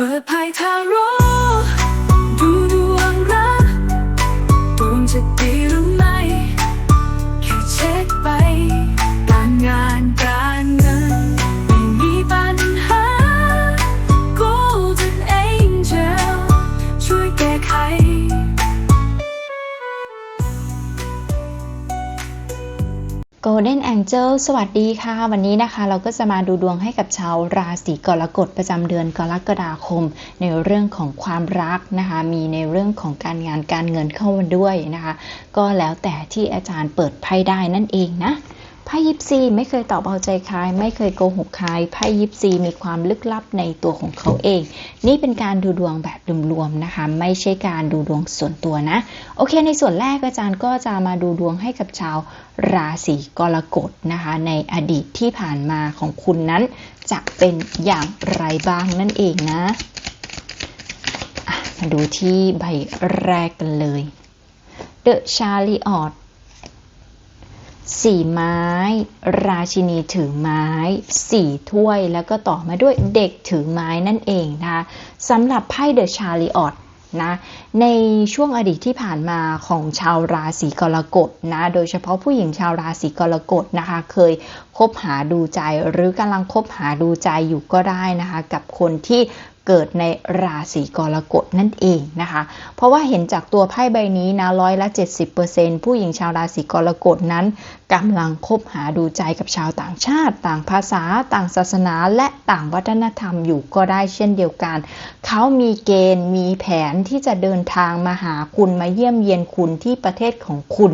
ปิดภายทางร่ Golden Angel สวัสดีค่ะ วันนี้นะคะเราก็จะมาดูดวงให้กับชาวราศีกรกฎประจำเดือนกรกฎาคม ในเรื่องของความรักนะคะ มีในเรื่องของการงานการเงินเข้ามาด้วยนะคะ ก็แล้วแต่ที่อาจารย์เปิดไพ่ได้นั่นเองนะ ไพ่ยิปซีไม่เคยตอบเอาใจใครไม่เคยโกหกใครไพ่ยิปซีมีความลึกลับในตัวของเขาเอง นี่เป็นการดูดวงแบบรวมๆนะคะ ไม่ใช่การดูดวงส่วนตัวนะ โอเค ในส่วนแรกอาจารย์ก็จะมาดูดวงให้กับชาวราศีกรกฎนะคะ ในอดีตที่ผ่านมาของคุณนั้น จะเป็นอย่างไรบ้างนั่นเองนะะมาดูที่ใบแรกกันเลย The Chariot สี่ไม้ ราชินีถือไม้สี่ถ้วย แล้วก็ต่อมาด้วยเด็กถือไม้นั่นเองนะคะสำหรับไพ่เดอะชาริออตนะในช่วงอดีตที่ผ่านมาของชาวราศีกรกฎนะโดยเฉพาะผู้หญิงชาวราศีกรกฎนะคะ เคยคบหาดูใจหรือกำลังคบหาดูใจอยู่ก็ได้นะคะ กับคนที่ เกิดในราศีกรกฎนั่นเองนะคะ เพราะว่าเห็นจากตัวไพ่ใบนี้นะร้อยละ 70%ผู้หญิงชาวราศีกรกฎนั้นกำลังคบหาดูใจกับชาวต่างชาติ ต่างภาษา ต่างศาสนา และต่างวัฒนธรรมอยู่ก็ได้เช่นเดียวกัน เขามีเกณฑ์มีแผนที่จะเดินทางมาหาคุณมาเยี่ยมเยียนคุณที่ประเทศของคุณ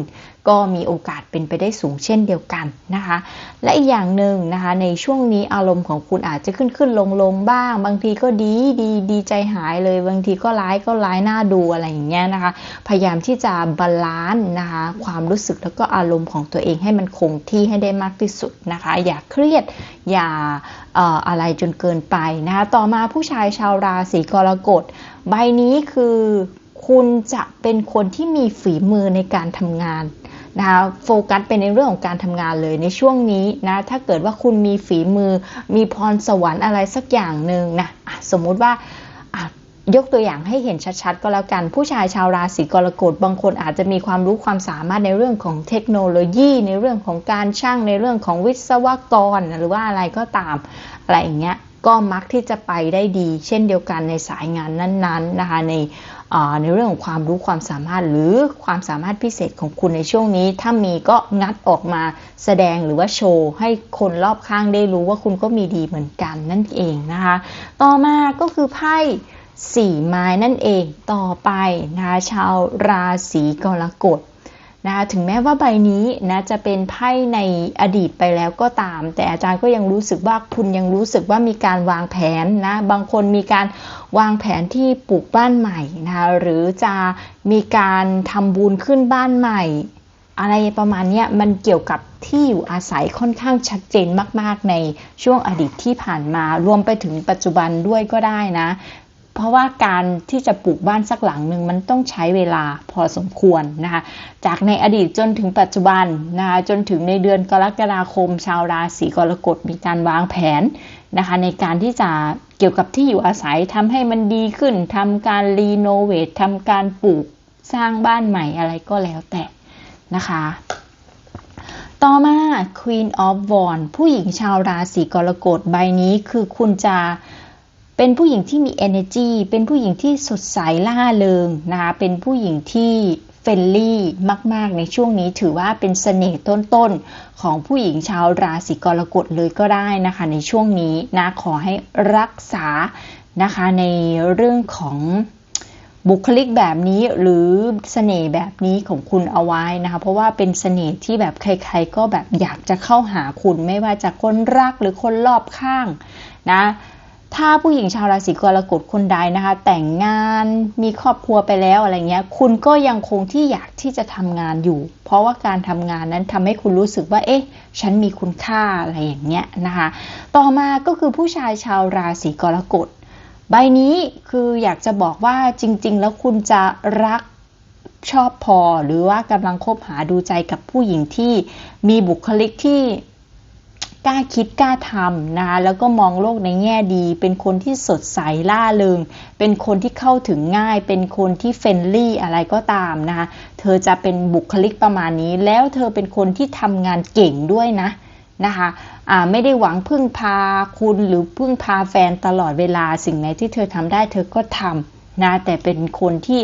ก็มีโอกาสเป็นไปได้สูงเช่นเดียวกันนะคะ และอีกอย่างหนึ่งนะคะ ในช่วงนี้อารมณ์ของคุณอาจจะขึ้นขึ้นลงลงบ้าง บางทีก็ดีดีดีใจหายเลย บางทีก็ร้ายก็ร้ายหน้าดูอะไรอย่างเงี้ยนะคะ พยายามที่จะบาลานซ์นะคะ ความรู้สึกแล้วก็อารมณ์ของตัวเองให้มันคงที่ให้ได้มากที่สุดนะคะ อย่าเครียดอย่าอะไรจนเกินไปนะคะ ต่อมาผู้ชายชาวราศีกรกฎ ใบนี้คือคุณจะเป็นคนที่มีฝีมือในการทำงาน นะคะโฟกัสไปในเรื่องของการทำงานเลยในช่วงนี้นะถ้าเกิดว่าคุณมีฝีมือ มีพรสวรรค์อะไรสักอย่างหนึ่งนะะสมมุติว่ายกตัวอย่างให้เห็นชัดๆ ก็แล้วกัน ผู้ชายชาวราศีกรกฎบางคนอาจจะมีความรู้ความสามารถในเรื่องของเทคโนโลยี ในเรื่องของการช่างในเรื่องของวิศวกร หรือว่าอะไรก็ตามอะไรอย่างเงี้ยก็มักที่จะไปได้ดี เช่นเดียวกันในสายงานนั้นๆนะคะใน ในเรื่องของความรู้ความสามารถหรือความสามารถพิเศษของคุณในช่วงนี้ ถ้ามีก็งัดออกมาแสดงหรือว่าโชว์ ให้คนรอบข้างได้รู้ว่าคุณก็มีดีเหมือนกันนั่นเองนะคะ ต่อมาก็คือไพ่สี่ไม้นั่นเองต่อไปนะคะชาวราศีกรกฎ นะคะถึงแม้ว่าใบนี้นะจะเป็นไพ่ในอดีตไปแล้วก็ตาม แต่อาจารย์ก็ยังรู้สึกว่าคุณยังรู้สึกว่ามีการวางแผนนะบางคนมีการวางแผนที่ปลูกบ้านใหม่นะคะหรือจะมีการทำบุญขึ้นบ้านใหม่ อะไรประมาณนี้มันเกี่ยวกับที่อยู่อาศัยค่อนข้างชัดเจนมาก ๆ ในช่วงอดีตที่ผ่านมารวมไปถึงปัจจุบันด้วยก็ได้นะ เพราะว่าการที่จะปลูกบ้านสักหลังหนึ่งมันต้องใช้เวลาพอสมควรนะคะจากในอดีตจนถึงปัจจุบันนะคะจนถึงในเดือนกรกฎาคม ชาวราศีกรกฎมีการวางแผนนะคะในการที่จะเกี่ยวกับที่อยู่อาศัยทำให้มันดีขึ้นทำการรีโนเวททำการปลูกสร้างบ้านใหม่อะไรก็แล้วแต่นะคะต่อมา Queen of Wands ผู้หญิงชาวราศีกรกฎใบนี้คือคุณจะ เป็นผู้หญิงที่มี energy เป็นผู้หญิงที่สดใสล่าเริงนะคะเป็นผู้หญิงที่เฟรนลี่มาก ๆ ในช่วงนี้ถือว่าเป็นเสน่ห์ต้น ๆ ของผู้หญิงชาวราศีกรกฎเลยก็ได้นะคะ ในช่วงนี้นะขอให้รักษานะคะในเรื่องของบุคลิกแบบนี้หรือเสน่ห์แบบนี้ของคุณเอาไว้นะคะเพราะว่าเป็นเสน่ห์ที่แบบใคร ๆ ก็แบบอยากจะเข้าหาคุณไม่ว่าจะคนรักหรือคนรอบข้างนะ ถ้าผู้หญิงชาวราศีกรกฎคนใดนะคะ แต่งงานมีครอบครัวไปแล้วอะไรเงี้ย คุณก็ยังคงที่อยากที่จะทำงานอยู่ เพราะว่าการทำงานนั้นทำให้คุณรู้สึกว่า เอ๊ะ ฉันมีคุณค่าอะไรอย่างเงี้ยนะคะ ต่อมาก็คือผู้ชายชาวราศีกรกฎใบนี้คืออยากจะบอกว่าจริง ๆ แล้วคุณจะรักชอบพอหรือว่ากำลังคบหาดูใจกับผู้หญิงที่มีบุคลิกที่ กล้าคิดกล้าทำนะคะแล้วก็มองโลกในแง่ดี เป็นคนที่สดใสล่าเริง เป็นคนที่เข้าถึงง่าย เป็นคนที่เฟรนลี่อะไรก็ตามนะคะเธอจะเป็นบุคลิกประมาณนี้ แล้วเธอเป็นคนที่ทำงานเก่งด้วยนะนะคะไม่ได้หวังพึ่งพาคุณหรือพึ่งพาแฟนตลอดเวลาสิ่งไหนที่เธอทำได้เธอก็ทำนะแต่เป็นคนที่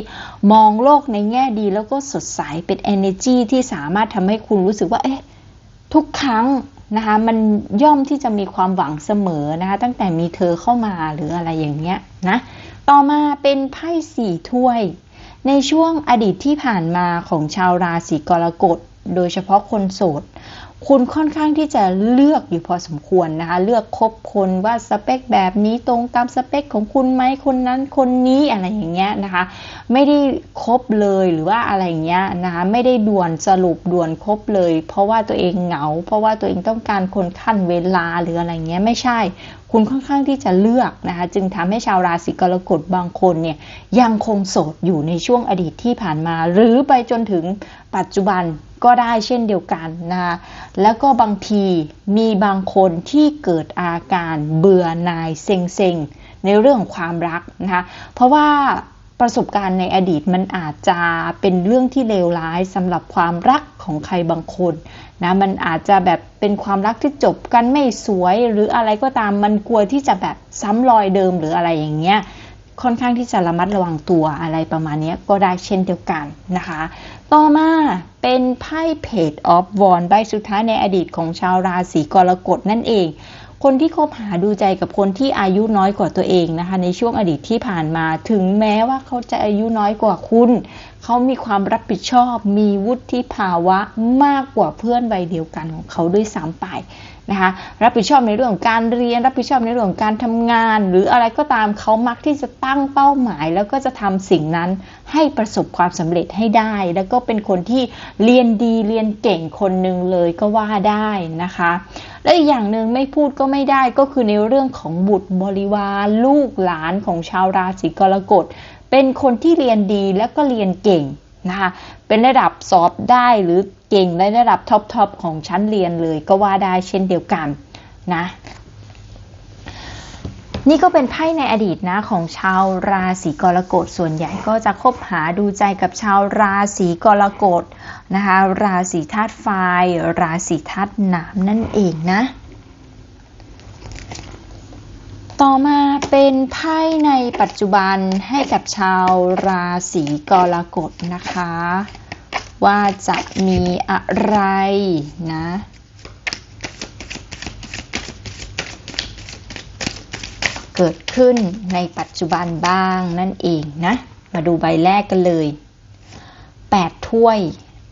มองโลกในแง่ดีแล้วก็สดใสเป็น energy ที่สามารถทำให้คุณรู้สึกว่าเอ๊ะทุกครั้ง นะคะมันย่อมที่จะมีความหวังเสมอนะคะตั้งแต่มีเธอเข้ามาหรืออะไรอย่างเงี้ยนะต่อมาเป็นไพ่สี่ถ้วย ในช่วงอดีตที่ผ่านมาของชาวราศีกรกฎโดยเฉพาะคนโสด คุณค่อนข้างที่จะเลือกอยู่พอสมควรนะคะ เลือกคบคนว่าสเปคแบบนี้ตรงตามสเปคของคุณไหมคนนั้นคนนี้อะไรอย่างเงี้ยนะคะ ไม่ได้คบเลยหรือว่าอะไรอย่างเงี้ยนะคะไม่ได้ด่วนสรุปด่วนคบเลย เพราะว่าตัวเองเหงา เพราะว่าตัวเองต้องการคนขั้นเวลาหรืออะไรเงี้ยไม่ใช่ คุณค่อนข้างที่จะเลือกนะคะ จึงทำให้ชาวราศีกรกฎบางคนเนี่ยยังคงโสดอยู่ในช่วงอดีตที่ผ่านมา หรือไปจนถึงปัจจุบัน ก็ได้เช่นเดียวกันนะคะแล้วก็บางทีมีบางคนที่เกิดอาการเบื่อหน่ายเซ็งๆ ในเรื่องของความรักนะคะเพราะว่าประสบการณ์ในอดีตมันอาจจะเป็นเรื่องที่เลวร้ายสำหรับความรักของใครบางคนนะมันอาจจะแบบเป็นความรักที่จบกันไม่สวยหรืออะไรก็ตามมันกลัวที่จะแบบซ้ำรอยเดิมหรืออะไรอย่างเงี้ยค่อนข้างที่จะระมัดระวังตัวอะไรประมาณนี้ก็ได้เช่นเดียวกันนะคะ ต่อมาเป็นไพ่เพจออฟวอนใบสุดท้ายในอดีตของชาวราศีกรกฎนั่นเอง คนที่คบหาดูใจกับคนที่อายุน้อยกว่าตัวเองนะคะ ในช่วงอดีตที่ผ่านมาถึงแม้ว่าเขาจะอายุน้อยกว่าคุณ เขามีความรับผิดชอบ มีวุฒิภาวะมากกว่าเพื่อนวัยเดียวกันของเขาด้วยซ้ำไป นะคะรับผิดชอบในเรื่องการเรียน รับผิดชอบในเรื่องการทำงาน หรืออะไรก็ตามเขามักที่จะตั้งเป้าหมาย แล้วก็จะทำสิ่งนั้นให้ประสบความสำเร็จให้ได้ แล้วก็เป็นคนที่เรียนดีเรียนเก่งคนหนึ่งเลยก็ว่าได้นะคะ และอีกอย่างหนึ่งไม่พูดก็ไม่ได้ก็คือในเรื่องของบุตรบริวารลูกหลานของชาวราศีกรกฎเป็นคนที่เรียนดีแล้วก็เรียนเก่งนะคะเป็นระดับสอบได้หรือ เก่งในระดับท็อปทอของชั้นเรียนเลยก็ว่าได้เช่นเดียวกันนะนี่ก็เป็นไพ่ในอดีตนะของชาวราศีกรกฎส่วนใหญ่ก็จะคบหาดูใจกับชาวราศีกรกฎนะคะราศีธาตุไฟราศีธาตุน้ำนั่นเองนะ ต่อมาเป็นไพ่ในปัจจุบันให้กับชาวราศีกรกฎนะคะ ว่าจะมีอะไรนะ เกิดขึ้นในปัจจุบันบ้างนั่นเองนะ มาดูใบแรกกันเลย 8 ถ้วย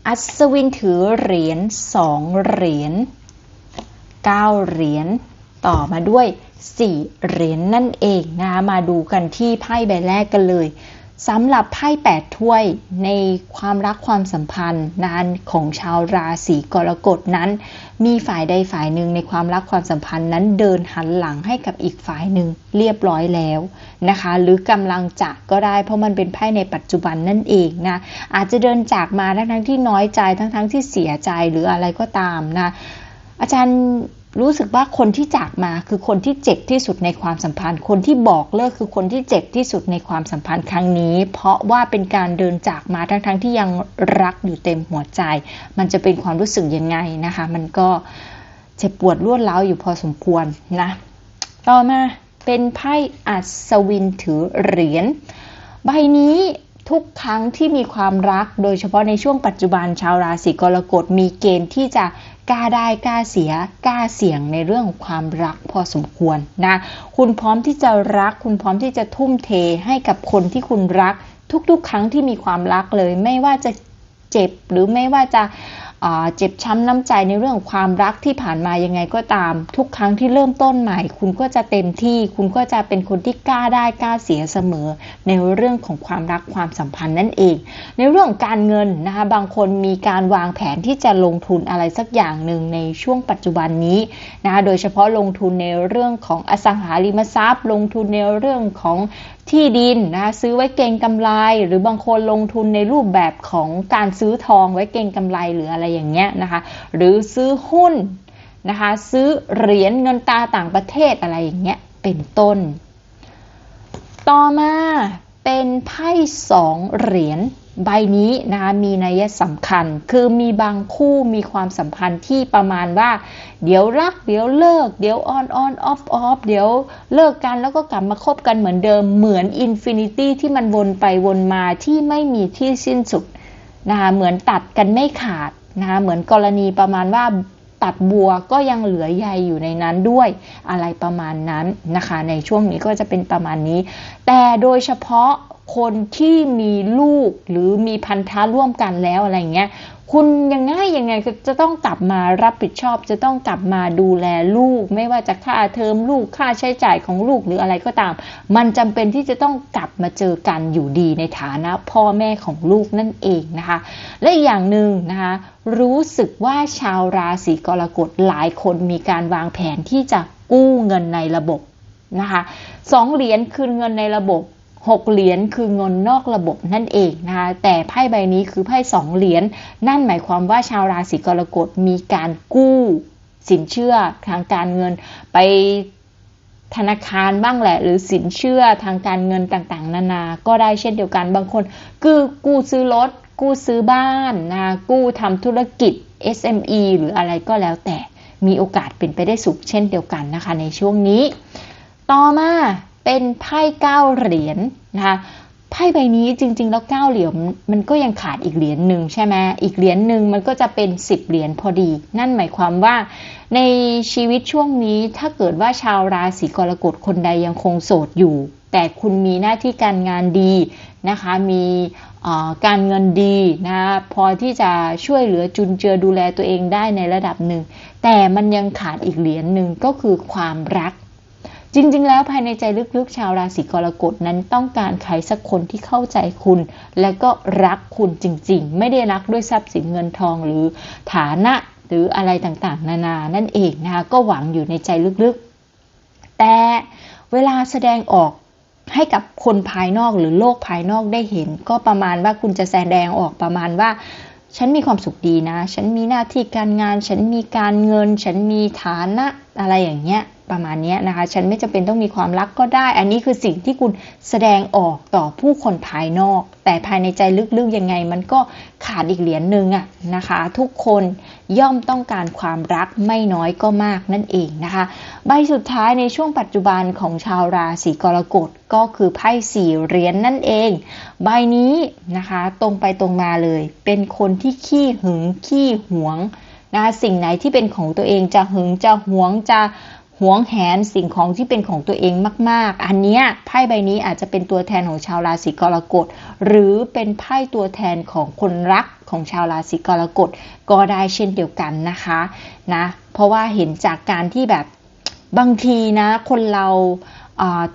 อัศวินถือเหรียญ2เหรียญ9เหรียญต่อมาด้วย 4 เหรียญนนั่นเองนะคะมาดูกันที่ไพ่ใบแรกกันเลย สำหรับไพ่8ถ้วยในความรักความสัมพันธ์นั้นของชาวราศีกรกฎนั้น มีฝ่ายใดฝ่ายหนึ่งในความรักความสัมพันธ์นั้นเดินหันหลังให้กับอีกฝ่ายหนึ่งเรียบร้อยแล้วนะคะ หรือกำลังจะก็ได้เพราะมันเป็นไพ่ในปัจจุบันนั่นเองนะอาจจะเดินจากมาทั้งทั้งๆที่น้อยใจทั้งทั้งๆที่เสียใจหรืออะไรก็ตามนะอาจารย์ รู้สึกว่าคนที่จากมาคือคนที่เจ็บที่สุดในความสัมพันธ์ คนที่บอกเลิกคือคนที่เจ็บที่สุดในความสัมพันธ์ครั้งนี้ เพราะว่าเป็นการเดินจากมาทั้งๆทที่ยังรักอยู่เต็มหัวใจ มันจะเป็นความรู้สึกยังไงนะคะ มันก็เจ็บปวดรวดร้าวอยู่พอสมควรนะ ต่อมาเป็นไพ่อัศวินถือเหรียญใบนี้ทุกครั้งที่มีความรักโดยเฉพาะในช่วงปัจจุบันชาวราศีกรกฎมีเกณฑ์ที่จะ กล้าได้กล้าเสียกล้าเสี่ยงในเรื่องของความรักพอสมควรนะคุณพร้อมที่จะรัก คุณพร้อมที่จะทุ่มเทให้กับคนที่คุณรัก ทุกๆ ครั้งที่มีความรักเลย ไม่ว่าจะเจ็บหรือไม่ว่าจะ เจ็บช้ำน้ำใจในเรื่องความรักที่ผ่านมายังไงก็ตาม ทุกครั้งที่เริ่มต้นใหม่ คุณก็จะเต็มที่ คุณก็จะเป็นคนที่กล้าได้กล้าเสียเสมอ ในเรื่องของความรักความสัมพันธ์นั่นเอง ในเรื่องของการเงินนะคะบางคนมีการวางแผนที่จะลงทุนอะไรสักอย่างหนึ่งในช่วงปัจจุบันนี้นะคะโดยเฉพาะลงทุนในเรื่องของอสังหาริมทรัพย์ ลงทุนในเรื่องของที่ดินนะคะซื้อไว้เก็งกำไร หรือบางคนลงทุนในรูปแบบของการซื้อทองไว้เก็งกำไรหรืออะไรอย่างเงี้ยนะคะ หรือซื้อหุ้นนะคะ ซื้อเหรียญเงินตาต่างประเทศอะไรอย่างเงี้ยเป็นต้น ต่อมา เป็นไพ่สองเหรียญใบนี้นะคะมีนัยสำคัญ คือมีบางคู่มีความสัมพันธ์ที่ประมาณว่า เดี๋ยวรัก เดี๋ยวเลิก เดี๋ยวออนออนออฟออฟเดี๋ยวเลิกกันแล้วก็กลับมาคบกันเหมือนเดิมเหมือนอินฟินิตี้ที่มันวนไปวนมาที่ไม่มีที่สิ้นสุดนะคะเหมือนตัดกันไม่ขาดนะคะเหมือนกรณีประมาณว่า ตัดบัวก็ยังเหลือใยอยู่ในนั้นด้วยอะไรประมาณนั้นนะคะ ในช่วงนี้ก็จะเป็นประมาณนี้ แต่โดยเฉพาะคนที่มีลูกหรือมีพันธะร่วมกันแล้วอะไรเงี้ย คุณยังไงยังไงจะต้องกลับมารับผิดชอบ จะต้องกลับมาดูแลลูก ไม่ว่าจะค่าเทอมลูกค่าใช้จ่ายของลูกหรืออะไรก็ตาม มันจำเป็นที่จะต้องกลับมาเจอกันอยู่ดีในฐานะพ่อแม่ของลูกนั่นเองนะคะ และอีกอย่างหนึ่งนะคะรู้สึกว่าชาวราศีกรกฎหลายคนมีการวางแผนที่จะกู้เงินในระบบนะคะสองเหรียญคืนเงินในระบบ หกเหรียญคือเงินนอกระบบนั่นเองนะคะแต่ไพ่ใบนี้คือไพ่สองเหรียญนั่นหมายความว่าชาวราศีกรกฎมีการกู้สินเชื่อทางการเงินไปธนาคารบ้างแหละ หรือสินเชื่อทางการเงินต่างๆ นานา ก็ได้เช่นเดียวกันบางคนคือกู้ซื้อรถกู้ซื้อบ้านนะกู้ทำธุรกิจ SME หรืออะไรก็แล้วแต่มีโอกาสเป็นไปได้สูงเช่นเดียวกันนะคะในช่วงนี้ ต่อมา เป็นไพ่เก้าเหรียญนะคะไพ่ใบนี้จริง ๆ แล้วเก้าเหรียญมันก็ยังขาดอีกเหรียญหนึ่งใช่ไหมอีกเหรียญหนึ่งมันก็จะเป็นสิบเหรียญพอดี นั่นหมายความว่า ในชีวิตช่วงนี้ถ้าเกิดว่าชาวราศีกรกฎคนใดยังคงโสดอยู่ แต่คุณมีหน้าที่การงานดีนะคะ มีการเงินดีนะพอที่จะช่วยเหลือจุนเจือดูแลตัวเองได้ในระดับหนึ่งแต่มันยังขาดอีกเหรียญหนึ่งก็คือความรัก จริง ๆ แล้วภายในใจลึกๆ ชาวราศีกรกฎนั้นต้องการใครสักคนที่เข้าใจคุณ และก็รักคุณจริง ๆ ไม่ได้รักด้วยทรัพย์สินเงินทองหรือฐานะหรืออะไรต่างๆ นานานั่นเองนะคะก็หวังอยู่ในใจลึกๆ แต่เวลาแสดงออกให้กับคนภายนอกหรือโลกภายนอกได้เห็น ก็ประมาณว่าคุณจะแสดงออกประมาณว่า ฉันมีความสุขดีนะ ฉันมีหน้าที่การงาน ฉันมีการเงิน ฉันมีฐานะอะไรอย่างเงี้ย ประมาณนี้นะคะ ฉันไม่จำเป็นต้องมีความรักก็ได้ อันนี้คือสิ่งที่คุณแสดงออกต่อผู้คนภายนอก แต่ภายในใจลึกๆยังไง มันก็ขาดอีกเหรียญหนึ่งอะนะคะ ทุกคนย่อมต้องการความรักไม่น้อยก็มากนั่นเองนะคะ ใบสุดท้ายในช่วงปัจจุบันของชาวราศีกรกฎก็คือไพ่สี่เหรียญนนั่นเอง ใบนี้นะคะตรงไปตรงมาเลย เป็นคนที่ขี้หึงขี้หวงนะคะสิ่งไหนที่เป็นของตัวเองจะหึงจะหวงจะ หวงแหนสิ่งของที่เป็นของตัวเองมาก ๆ อันเนี้ยไพ่ใบนี้อาจจะเป็นตัวแทนของชาวราศีกรกฎ หรือเป็นไพ่ตัวแทนของคนรักของชาวราศีกรกฎก็ได้เช่นเดียวกันนะคะนะเพราะว่าเห็นจากการที่แบบบางทีนะคนเรา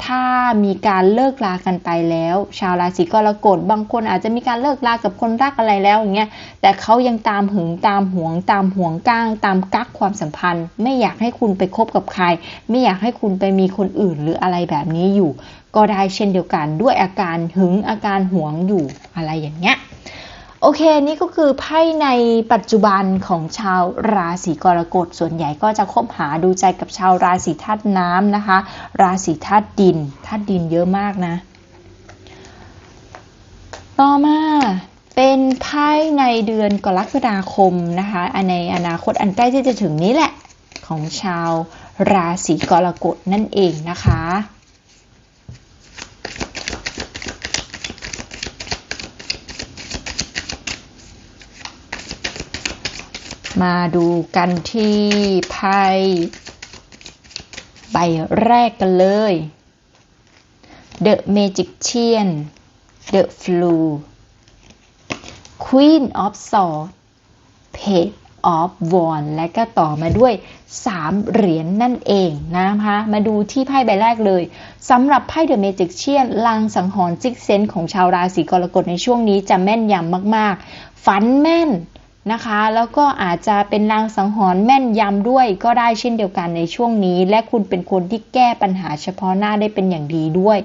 ถ้ามีการเลิกลากันไปแล้ว ชาวราศีกรกฎบางคนอาจจะมีการเลิกลากับคนรักอะไรแล้วอย่างเงี้ยแต่เขายังตามหึงตามหวง ตามหวงก้าง ตามกักความสัมพันธ์ ไม่อยากให้คุณไปคบกับใคร ไม่อยากให้คุณไปมีคนอื่นหรืออะไรแบบนี้อยู่ ก็ได้เช่นเดียวกันด้วยอาการหึงอาการหวงอยู่อะไรอย่างเงี้ย โอเค นี่ก็คือไพ่ในปัจจุบันของชาวราศีกรกฎส่วนใหญ่ก็จะคบหาดูใจกับชาวราศีธาตุน้ำนะคะ ราศีธาตุดินธาตุดินเยอะมากนะ ต่อมาเป็นไพ่ในเดือนกรกฎาคมนะคะในอนาคตอันใกล้ที่จะถึงนี้แหละของชาวราศีกรกฎนั่นเองนะคะ มาดูกันที่ไพ่ใบแรกกันเลย The Magician The Flu Queen of Swords Page of Wands และก็ต่อมาด้วย 3 เหรียญนนั่นเองนะคะ มาดูที่ไพ่ใบแรกเลยสำหรับไพ่ The Magician ลางสังหรณ์ซิกเซนของชาวราศีกรกฎในช่วงนี้จะแม่นยำมากๆ ฝันแม่น นะคะ แล้วก็อาจจะเป็นลางสังหรณ์แม่นยำด้วยก็ได้เช่นเดียวกันในช่วงนี้ และคุณเป็นคนที่แก้ปัญหาเฉพาะหน้าได้เป็นอย่างดีด้วย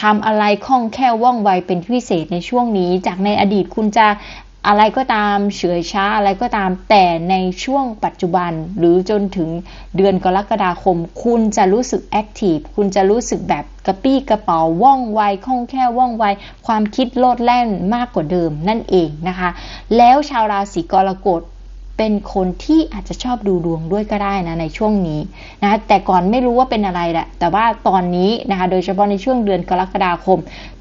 ทำอะไรคล่องแคล่วว่องไวเป็นพิเศษในช่วงนี้ จากในอดีตคุณจะ อะไรก็ตามเฉื่อยช้าอะไรก็ตามแต่ในช่วงปัจจุบัน หรือจนถึงเดือนกรกฎาคม คุณจะรู้สึกแอคทีฟคุณจะรู้สึกแบบกระปี้กระเป๋าว่องไวคล่องแคล่วว่องไว ความคิดโลดแล่นมากกว่าเดิมนั่นเองนะคะ แล้วชาวราศีกรกฎ เป็นคนที่อาจจะชอบดูดวงด้วยก็ได้นะในช่วงนี้นะแต่ก่อนไม่รู้ว่าเป็นอะไรแหละแต่ว่าตอนนี้นะคะโดยเฉพาะในช่วงเดือนกรกฎาคม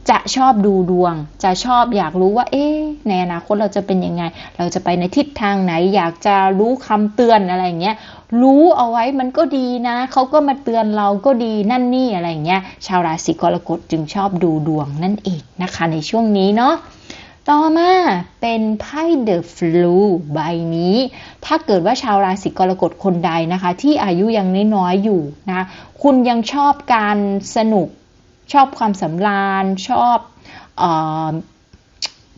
จะชอบดูดวง จะชอบอยากรู้ว่า เอ๊ะในอนาคตเราจะเป็นยังไง เราจะไปในทิศทางไหน อยากจะรู้คำเตือนอะไรอย่างเงี้ยรู้เอาไว้มันก็ดีนะเขาก็มาเตือนเราก็ดีนั่นนี่อะไรอย่างเงี้ยชาวราศีกรกฎจึงชอบดูดวงนั่นเองนะคะในช่วงนี้เนาะ ต่อมาเป็นไพ่เดอะฟลูใบนี้ ถ้าเกิดว่าชาวราศีกรกฎคนใดนะคะ ที่อายุยังน้อยๆอยู่นะคุณยังชอบการสนุกชอบความสำราญชอบออ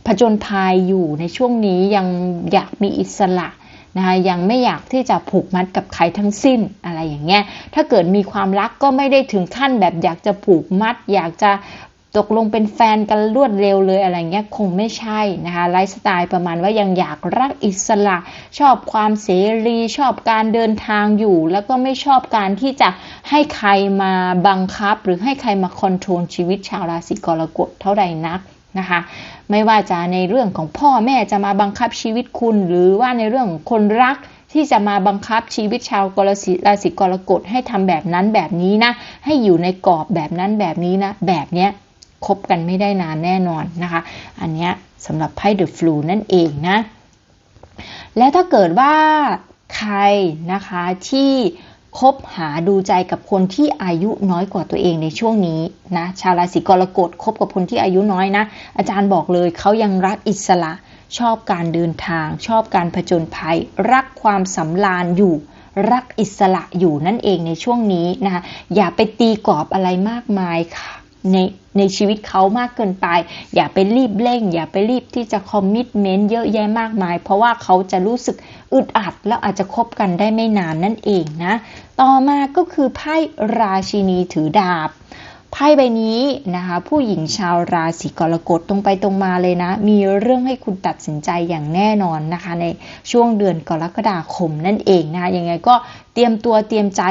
ผจญภัยอยู่ในช่วงนี้ยังอยากมีอิสระนะคะยังไม่อยากที่จะผูกมัดกับใครทั้งสิ้นอะไรอย่างเงี้ยถ้าเกิดมีความรักก็ไม่ได้ถึงขั้นแบบอยากจะผูกมัด อยากจะ ตกลงเป็นแฟนกันรวดเร็วเลยอะไรเงี้ยคงไม่ใช่นะคะไลฟ์สไตล์ประมาณว่ายังอยากรักอิสระ ชอบความเสรีชอบการเดินทางอยู่ แล้วก็ไม่ชอบการที่จะให้ใครมาบังคับ หรือให้ใครมาคอนโทรลชีวิตชาวราศีกรกฎเท่าใดนักนะคะไม่ว่าจะในเรื่องของพ่อแม่จะมาบังคับชีวิตคุณ หรือว่าในเรื่องของคนรักที่จะมาบังคับชีวิตชาวกรศีราศีกรกฎให้ทำแบบนั้นแบบนี้นะ ให้อยู่ในกรอบแบบนั้นแบบนี้นะ แบบเนี้ย คบกันไม่ได้นานแน่นอนนะคะ อันเนี้ยสำหรับไพ่เดอะฟลูนั่นเองนะ แล้วถ้าเกิดว่าใครนะคะที่คบหาดูใจกับคนที่อายุน้อยกว่าตัวเองในช่วงนี้นะชาวราศีกรกฎคบกับคนที่อายุน้อยนะ อาจารย์บอกเลยเขายังรักอิสระ ชอบการเดินทาง ชอบการผจญภัย รักความสำราญอยู่รักอิสระอยู่นั่นเองในช่วงนี้นะคะอย่าไปตีกรอบอะไรมากมายค่ะ ในในชีวิตเขามากเกินไป อย่าไปรีบเร่ง อย่าไปรีบที่จะคอมมิชเมนต์เยอะแยะมากมาย เพราะว่าเขาจะรู้สึกอึดอัด แล้วอาจจะคบกันได้ไม่นานนั่นเองนะ ต่อมาก็คือไพ่ราชินีถือดาบ ไพ่ใบนี้นะคะ ผู้หญิงชาวราศีกรกฎตรงไปตรงมาเลยนะ มีเรื่องให้คุณตัดสินใจอย่างแน่นอนนะคะ ในช่วงเดือนกรกฎาคมนั่นเองนะคะยังไงก็เตรียมตัวเตรียมใจ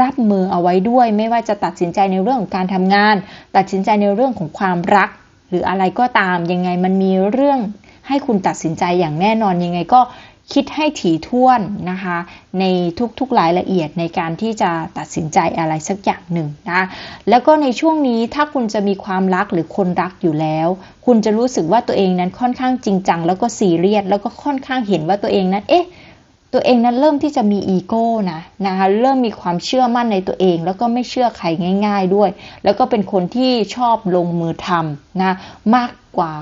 รับมือเอาไว้ด้วย ไม่ว่าจะตัดสินใจในเรื่องของการทำงาน ตัดสินใจในเรื่องของความรัก หรืออะไรก็ตามยังไงมันมีเรื่องให้คุณตัดสินใจอย่างแน่นอนยังไงก็ คิดให้ถี่ถ้วนนะคะ ในทุกๆรายละเอียดในการที่จะตัดสินใจอะไรสักอย่างหนึ่งนะแล้วก็ในช่วงนี้ถ้าคุณจะมีความรักหรือคนรักอยู่แล้ว คุณจะรู้สึกว่าตัวเองนั้นค่อนข้างจริงจัง แล้วก็ซีเรียสแล้วก็ค่อนข้างเห็นว่าตัวเองนั้นเอ๊ะตัวเองนั้นเริ่มที่จะมีอีโก้นะนะคะเริ่มมีความเชื่อมั่นในตัวเอง แล้วก็ไม่เชื่อใครง่าย ๆด้วย แล้วก็เป็นคนที่ชอบลงมือทำนะมากกว่า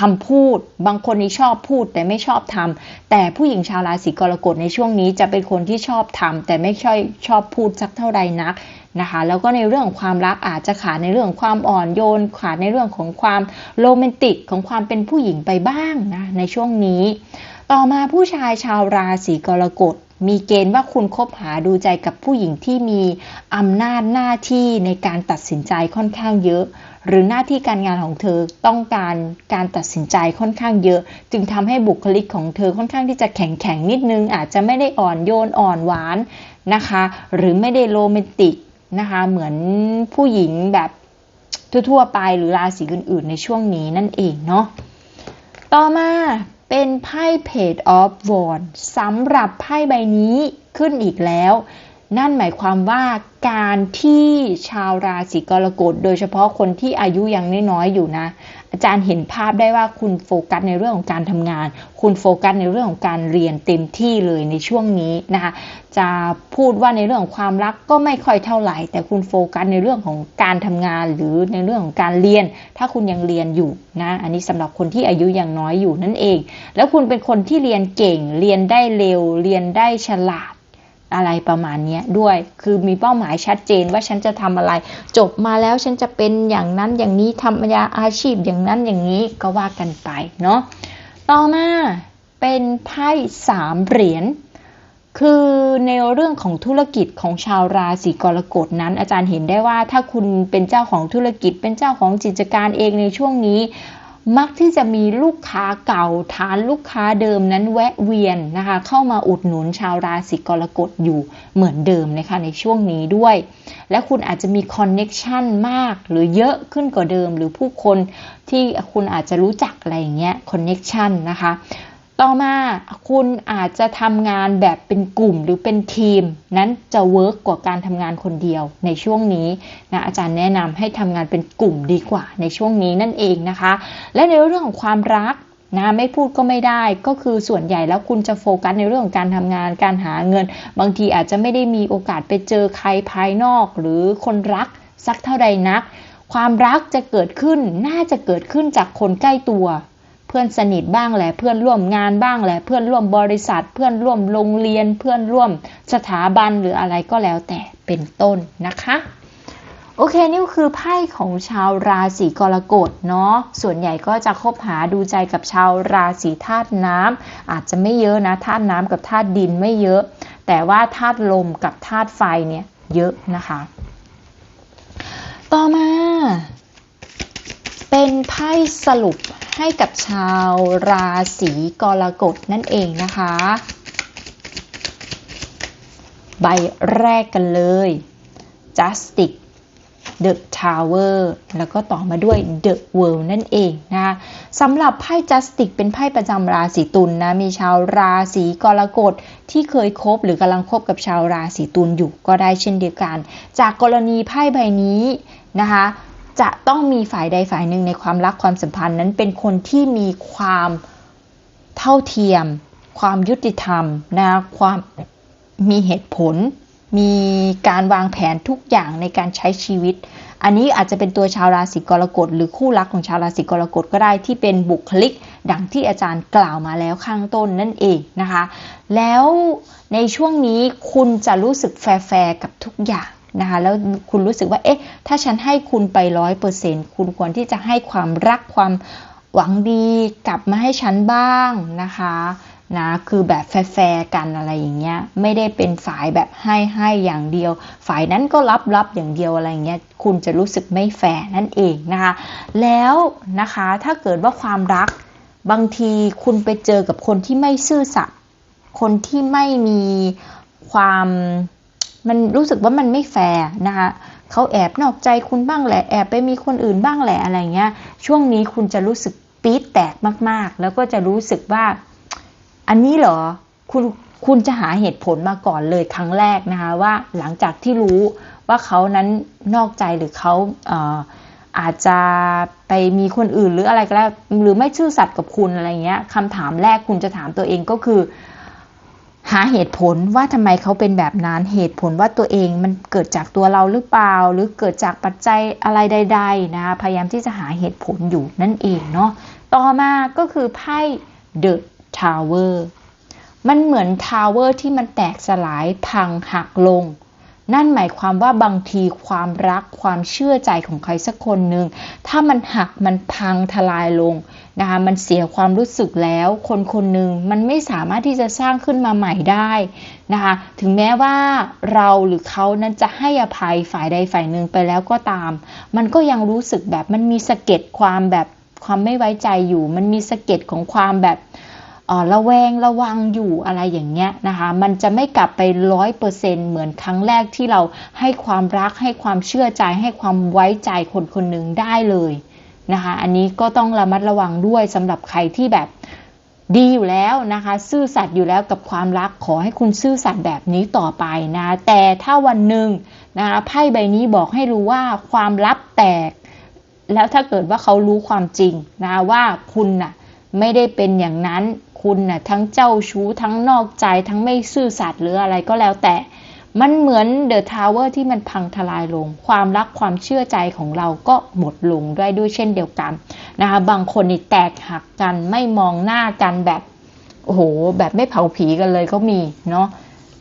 คำพูดบางคนนี่ชอบพูดแต่ไม่ชอบทำแต่ผู้หญิงชาวราศีกรกฎในช่วงนี้จะเป็นคนที่ชอบทำแต่ไม่ค่อยชอบพูดสักเท่าใดนักนะคะแล้วก็ในเรื่องความรักอาจจะขาดในเรื่องความอ่อนโยนขาดในเรื่องของความโรแมนติกของความเป็นผู้หญิงไปบ้างนะในช่วงนี้ ต่อมาผู้ชายชาวราศีกรกฎมีเกณฑ์ว่าคุณคบหาดูใจกับผู้หญิงที่มีอำนาจหน้าที่ในการตัดสินใจค่อนข้างเยอะ หรือหน้าที่การงานของเธอต้องการการตัดสินใจค่อนข้างเยอะ จึงทำให้บุคลิกของเธอค่อนข้างที่จะแข็งแข็งนิดนึง อาจจะไม่ได้อ่อนโยนอ่อนหวานนะคะ หรือไม่ได้โรแมนติกนะคะ เหมือนผู้หญิงแบบทั่วๆไปหรือราศีอื่น ๆ ในช่วงนี้นั่นเองเนาะต่อมาเป็นไพ่ Page of Wands สำหรับไพ่ใบนี้ขึ้นอีกแล้ว นั่นหมายความว่าการที่ชาวราศีกรกฎโดยเฉพาะคนที่อายุยังน้อยๆอยู่นะ อาจารย์เห็นภาพได้ว่าคุณโฟกัสในเรื่องของการทำงาน คุณโฟกัสในเรื่องของการเรียนเต็มที่เลยในช่วงนี้นะคะ จะพูดว่าในเรื่องของความรักก็ไม่ค่อยเท่าไหร่ แต่คุณโฟกัสในเรื่องของการทำงาน หรือในเรื่องของการเรียน ถ้าคุณยังเรียนอยู่นะ อันนี้สำหรับคนที่อายุยังน้อยอยู่นั่นเอง แล้วคุณเป็นคนที่เรียนเก่ง เรียนได้เร็ว เรียนได้ฉลาด อะไรประมาณนี้ด้วย คือมีเป้าหมายชัดเจนว่าฉันจะทำอะไร จบมาแล้วฉันจะเป็นอย่างนั้นอย่างนี้ทำยาอาชีพอย่างนั้นอย่างนี้ก็ว่ากันไปเนาะ ต่อมาเป็นไพ่สามเหรียญคือในเรื่องของธุรกิจของชาวราศีกรกฎนั้น อาจารย์เห็นได้ว่าถ้าคุณเป็นเจ้าของธุรกิจเป็นเจ้าของกิจการเองในช่วงนี้ มักที่จะมีลูกค้าเก่าฐานลูกค้าเดิมนั้นแวะเวียนนะคะ เข้ามาอุดหนุนชาวราศีกรกฎอยู่เหมือนเดิมนะคะในช่วงนี้ด้วย และคุณอาจจะมีคอนเน็ชันมากหรือเยอะขึ้นกว่าเดิม หรือผู้คนที่คุณอาจจะรู้จักอะไรอย่างเงี้ยคอนเน็ชันนะคะ ต่อมาคุณอาจจะทำงานแบบเป็นกลุ่มหรือเป็นทีม นั้นจะเวิร์กกว่าการทำงานคนเดียวในช่วงนี้นะอาจารย์แนะนำให้ทำงานเป็นกลุ่มดีกว่าในช่วงนี้นั่นเองนะคะ และในเรื่องของความรักนะไม่พูดก็ไม่ได้ก็คือส่วนใหญ่แล้วคุณจะโฟกัสในเรื่องของการทำงานการหาเงิน บางทีอาจจะไม่ได้มีโอกาสไปเจอใครภายนอก หรือคนรักสักเท่าใดนัก ความรักจะเกิดขึ้นน่าจะเกิดขึ้นจากคนใกล้ตัว พื่อนสนิทบ้างแหละเพื่อนร่วมงานบ้างแหละเพื่อนร่วมบริษัท เพื่อนร่วมโรงเรียน เพื่อนร่วมสถาบันหรืออะไรก็แล้วแต่เป็นต้นนะคะโอเคนี่คือไพ่ของชาวราศีกรกฎเนาะส่วนใหญ่ก็จะคบหาดูใจกับชาวราศีธาตุน้ำอาจจะไม่เยอะนะธาตุน้ำกับธาตุดินไม่เยอะ แต่ว่าธาตุลมกับธาตุไฟเนี่ยเยอะนะคะ ต่อมา เป็นไพ่สรุปให้กับชาวราศีกรกฎนั่นเองนะคะ ใบแรกกันเลย Justice The Tower แล้วก็ต่อมาด้วย The World นั่นเองนะคะสำหรับไพ่ Justice เป็นไพ่ประจำราศีตุลนนะ มีชาวราศีกรกฎที่เคยคบหรือกำลังคบกับชาวราศีตุลอยู่ก็ได้เช่นเดียวกัน จากกรณีไพ่ใบนี้นะคะ จะต้องมีฝ่ายใดฝ่ายหนึ่งในความรักความสัมพันธ์นั้นเป็นคนที่มีความเท่าเทียม ความยุติธรรมนะความมีเหตุผล มีการวางแผนทุกอย่างในการใช้ชีวิต อันนี้อาจจะเป็นตัวชาวราศีกรกฎหรือคู่รักของชาวราศีกรกฎก็ได้ที่เป็นบุคลิก ดังที่อาจารย์กล่าวมาแล้วข้างต้นนั่นเองนะคะ แล้วในช่วงนี้คุณจะรู้สึกแฟร์ๆกับทุกอย่าง นะคะแล้วคุณรู้สึกว่าเอ๊ะถ้าฉันให้คุณไปร้อยเปอร์เซ็นต์คุณควรที่จะให้ความรักความหวังดีกลับมาให้ฉันบ้างนะคะนะคือแบบแฟร์กันอะไรอย่างเงี้ยไม่ได้เป็นฝ่ายแบบให้ให้อย่างเดียว ฝ่ายนั้นก็รับรับอย่างเดียวอะไรเงี้ยคุณจะรู้สึกไม่แฟร์นั่นเองนะคะแล้วนะคะถ้าเกิดว่าความรักบางทีคุณไปเจอกับคนที่ไม่ซื่อสัตย์คนที่ไม่มีความ มันรู้สึกว่ามันไม่แฟร์นะคะเขาแอบนอกใจคุณบ้างแหละ แอบไปมีคนอื่นบ้างแหละอะไรเงี้ย ช่วงนี้คุณจะรู้สึกปี๊ดแตกมากๆ แล้วก็จะรู้สึกว่า อันนี้เหรอ คุณคุณจะหาเหตุผลมาก่อนเลยครั้งแรกนะคะว่าหลังจากที่รู้ว่าเขานั้นนอกใจหรือเขาเอออาจจะไปมีคนอื่นหรืออะไรก็แล้วหรือไม่ซื่อสัตย์กับคุณอะไรเงี้ยคำถามแรกคุณจะถามตัวเองก็คือ หาเหตุผลว่าทำไมเขาเป็นแบบนั้นเหตุผลว่าตัวเองมันเกิดจากตัวเราหรือเปล่า หรือเกิดจากปัจจัยอะไรใด ๆ นะคะพยายามที่จะหาเหตุผลอยู่นั่นเองเนาะต่อมาก็คือไพ่ The Tower มันเหมือนทาวเวอร์ที่มันแตกสลายพังหักลง นั่นหมายความว่าบางทีความรักความเชื่อใจของใครสักคนหนึ่งถ้ามันหักมันพังทลายลงนะคะมันเสียความรู้สึกแล้ว คนคนหนึ่งมันไม่สามารถที่จะสร้างขึ้นมาใหม่ได้นะคะถึงแม้ว่าเราหรือเขานั้นจะให้อภัยฝ่ายใดฝ่ายหนึ่งไปแล้วก็ตาม มันก็ยังรู้สึกแบบมันมีสะเก็ดความแบบความไม่ไว้ใจอยู่ มันมีสะเก็ดของความแบบ ระแวงระวังอยู่อะไรอย่างเงี้ยนะคะ มันจะไม่กลับไปร้อยเปอร์เซ็นเหมือนครั้งแรกที่เราให้ความรักให้ความเชื่อใจให้ความไว้ใจคนคนหนึ่งได้เลยนะคะ อันนี้ก็ต้องระมัดระวังด้วยสำหรับใครที่แบบดีอยู่แล้วนะคะ ซื่อสัตย์อยู่แล้วกับความรักขอให้คุณซื่อสัตย์แบบนี้ต่อไปนะ แต่ถ้าวันหนึ่งนะคะไพ่ใบนี้บอกให้รู้ว่าความลับแตก แล้วถ้าเกิดว่าเขารู้ความจริงนะว่าคุณน่ะไม่ได้เป็นอย่างนั้น คุณน่ะทั้งเจ้าชู้ทั้งนอกใจทั้งไม่ซื่อสัตย์หรืออะไรก็แล้วแต่ มันเหมือนเดอะทาวเวอร์ที่มันพังทลายลง ความรักความเชื่อใจของเราก็หมดลงด้วยด้วยเช่นเดียวกันนะคะบางคนนี่แตกหักกันไม่มองหน้ากันแบบโอ้โหแบบไม่เผาผีกันเลยก็มีเนาะ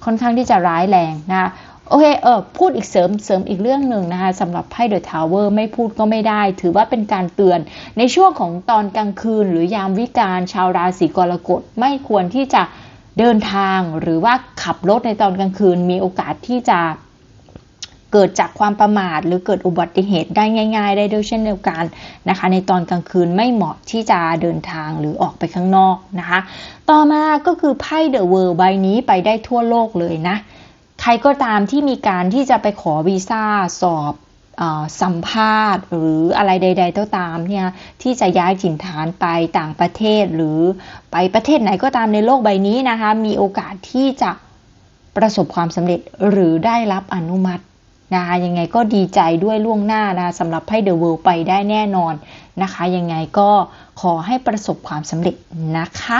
ค่อนข้างที่จะร้ายแรงนะคะ โอเค เออพูดอีกเสริมเสริมอีกเรื่องหนึ่งนะคะสำหรับไพ่เดอะทาวเวอร์ไม่พูดก็ไม่ได้ ถือว่าเป็นการเตือน ในช่วงของตอนกลางคืน หรือยามวิกาลชาวราศีกรกฎไม่ควรที่จะเดินทางหรือว่าขับรถในตอนกลางคืน มีโอกาสที่จะเกิดจากความประมาท หรือเกิดอุบัติเหตุได้ง่าย ๆ ได้ด้วยเช่นเดียวกันนะคะ ในตอนกลางคืนไม่เหมาะที่จะเดินทางหรือออกไปข้างนอกนะคะ ต่อมาก็คือไพ่เดอะเวิร์ใบนี้ไปได้ทั่วโลกเลยนะ ใครก็ตามที่มีการที่จะไปขอวีซ่าสอบสัมภาษณ์ หรืออะไรใด ๆ ก็ตามเนี่ยที่จะย้ายถิ่นฐานไปต่างประเทศ หรือไปประเทศไหนก็ตามในโลกใบนี้นะคะ มีโอกาสที่จะประสบความสำเร็จหรือได้รับอนุมัตินะคะยังไงก็ดีใจด้วยล่วงหน้านะะสำหรับไพ่เดอะเวิลด์ไปได้แน่นอนนะคะ ยังไงก็ขอให้ประสบความสำเร็จนะคะ